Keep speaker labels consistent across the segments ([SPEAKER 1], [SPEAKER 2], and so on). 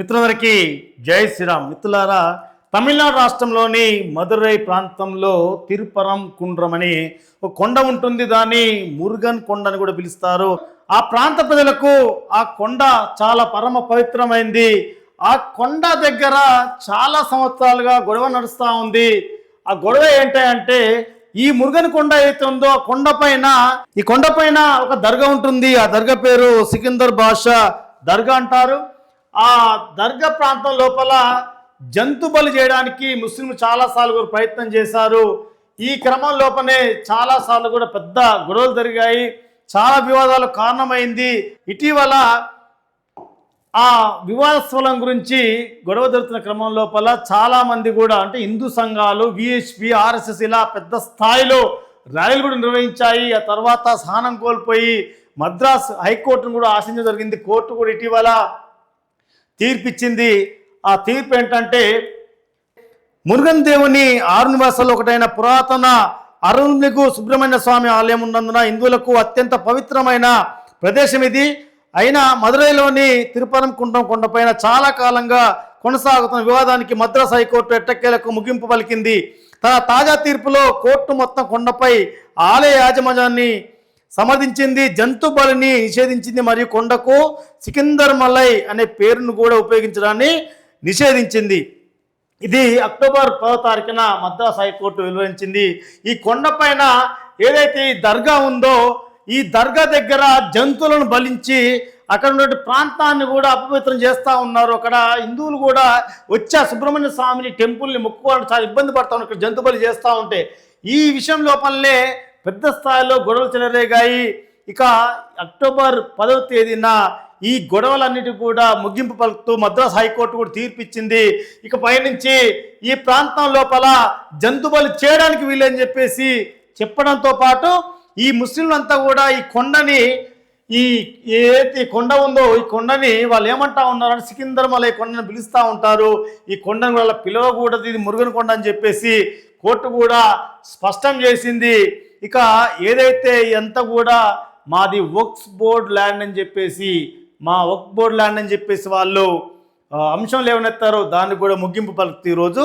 [SPEAKER 1] మిత్రులందరికీ జై శ్రీరామ్. మిత్రులారా తమిళనాడు రాష్ట్రంలోని మదురై ప్రాంతంలో తిరుపరం కుండ్రం అని ఒక కొండ ఉంటుంది. దాన్ని మురుగన్ కొండ అని కూడా పిలుస్తారు. ఆ ప్రాంత ప్రజలకు ఆ కొండ చాలా పరమ పవిత్రమైంది. ఆ కొండ దగ్గర చాలా సంవత్సరాలుగా గొడవ నడుస్తూ ఉంది. ఆ గొడవ ఏంటంటే ఈ మురుగన్ కొండ ఏదైతే ఉందో ఆ కొండ పైన ఈ కొండ పైన ఒక దర్గా ఉంటుంది. ఆ దర్గా పేరు సికిందర్ భాష దర్గా అంటారు. ఆ దర్గా ప్రాంతం లోపల జంతు బలి చేయడానికి ముస్లింలు చాలాసార్లు కూడా ప్రయత్నం చేశారు. ఈ క్రమం లోపలనే చాలాసార్లు కూడా పెద్ద గొడవలు జరిగాయి. చాలా వివాదాలు కారణమైంది. ఇటీవల ఆ వివాదస్థలం గురించి గొడవ జరుగుతున్న క్రమం లోపల చాలామంది కూడా అంటే హిందూ సంఘాలు విహెచ్పి ఆర్ఎస్ఎస్ ఇలా పెద్ద స్థాయిలో ర్యాలీలు కూడా నిర్వహించాయి. ఆ తర్వాత స్థానం కోల్పోయి మద్రాస్ హైకోర్టును కూడా ఆశించడం జరిగింది. కోర్టు కూడా ఇటీవల తీర్పిచ్చింది. ఆ తీర్పు ఏంటంటే మురుగన్ దేవుని ఆరు నివాసాలు ఒకటైన పురాతన అరుణ్మిగు సుబ్రహ్మణ్య స్వామి ఆలయం ఉన్నందున హిందువులకు అత్యంత పవిత్రమైన ప్రదేశం ఇది. అయినా మదురైలోని తిరుపరం కుండం కొండపైన చాలా కాలంగా కొనసాగుతున్న వివాదానికి మద్రాస్ హైకోర్టు ఎట్టకేలకు ముగింపు పలికింది. తన తాజా తీర్పులో కోర్టు మొత్తం కొండపై ఆలయ యాజమాన్యాన్ని సమర్థించింది జంతు బలిని నిషేధించింది మరియు కొండకు సికిందర్ మలై అనే పేరును కూడా ఉపయోగించడాన్ని నిషేధించింది. ఇది అక్టోబర్ పదో తారీఖున మద్రాస్ హైకోర్టు వెలువరించింది. ఈ కొండపైన ఏదైతే ఈ దర్గా ఉందో ఈ దర్గా దగ్గర జంతువులను బలించి అక్కడ ఉన్న ప్రాంతాన్ని కూడా అపవిత్రం చేస్తూ ఉన్నారు. అక్కడ హిందువులు కూడా వచ్చా సుబ్రహ్మణ్య స్వామిని టెంపుల్ని మొక్కుకోవడం చాలా ఇబ్బంది పడతా ఉన్నారు. ఇక్కడ జంతు బలి చేస్తూ ఉంటే. ఈ విషయం లోపలనే పెద్ద స్థాయిలో గొడవలు చెలరేగాయి. ఇక అక్టోబర్ పదవ తేదీన ఈ గొడవలన్నిటి కూడా ముగింపు పలుకుతూ మద్రాస్ హైకోర్టు కూడా తీర్పిచ్చింది. ఇక పైనుంచి ఈ ప్రాంతం లోపల జంతువులు చేయడానికి వీలని చెప్పేసి చెప్పడంతో పాటు ఈ ముస్లింలంతా కూడా ఈ కొండని ఈ ఏదైతే కొండ ఉందో ఈ కొండని వాళ్ళు ఏమంటా ఉన్నారని సికింధర్మలై కొండని పిలుస్తూ ఉంటారు. ఈ కొండను వాళ్ళ పిలవకూడదు. ఇది మురుగన్ కొండ అని చెప్పేసి కోర్టు కూడా స్పష్టం చేసింది. ఇక ఏదైతే ఎంత కూడా మాది వర్క్స్ బోర్డ్ ల్యాండ్ అని చెప్పేసి మా వర్క్ బోర్డ్ ల్యాండ్ అని చెప్పేసి వాళ్ళు ఆ, అంశం లేవనెత్తారో దాన్ని కూడా ముగింపు పలుకుతూ ఈరోజు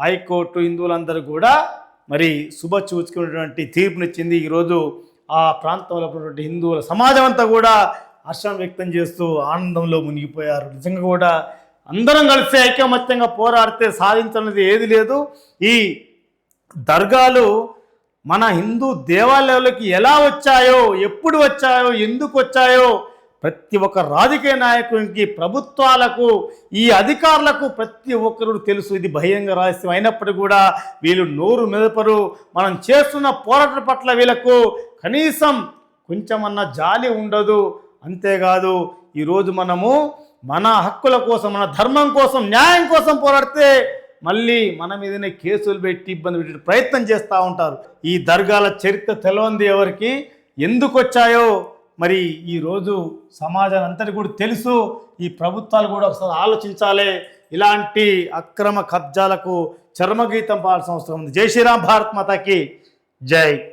[SPEAKER 1] హైకోర్టు హిందువులందరూ కూడా మరి శుభ చూచుకున్నటువంటి తీర్పునిచ్చింది ఈరోజు ఆ ప్రాంతంలో ఉన్నటువంటి హిందువుల సమాజం అంతా కూడా హర్షం వ్యక్తం చేస్తూ ఆనందంలో మునిగిపోయారు. నిజంగా కూడా అందరం కలిసి ఐకమత్యంగా పోరాడితే సాధించనది ఏది లేదు. ఈ దర్గాలు మన హిందూ దేవాలయాలకి ఎలా వచ్చాయో ఎప్పుడు వచ్చాయో ఎందుకు వచ్చాయో ప్రతి ఒక్క రాజకీయ నాయకునికి ప్రభుత్వాలకు ఈ అధికారులకు ప్రతి ఒక్కరు తెలుసు. ఇది బహిరంగ రహస్యం అయినప్పటికీ కూడా వీళ్ళు నోరు మెదపరు. మనం చేస్తున్న పోరాటం పట్ల వీళ్ళకు కనీసం కొంచెమన్నా జాలి ఉండదు. అంతేకాదు ఈరోజు మనము మన హక్కుల కోసం మన ధర్మం కోసం న్యాయం కోసం పోరాడితే మళ్ళీ మన మీదనే కేసులు పెట్టి ఇబ్బంది పెట్టి ప్రయత్నం చేస్తూ ఉంటారు. ఈ దర్గాల చరిత్ర తెలవంది ఎవరికి? ఎందుకు వచ్చాయో? మరి ఈరోజు సమాజాన్ని అంతటి కూడా తెలుసు. ఈ ప్రభుత్వాలు కూడా ఒకసారి ఆలోచించాలి. ఇలాంటి అక్రమ కబ్జాలకు చర్మగీతం పాల్సిన అవసరం ఉంది. జై శ్రీరామ్ భారత్ మాతకి. జై.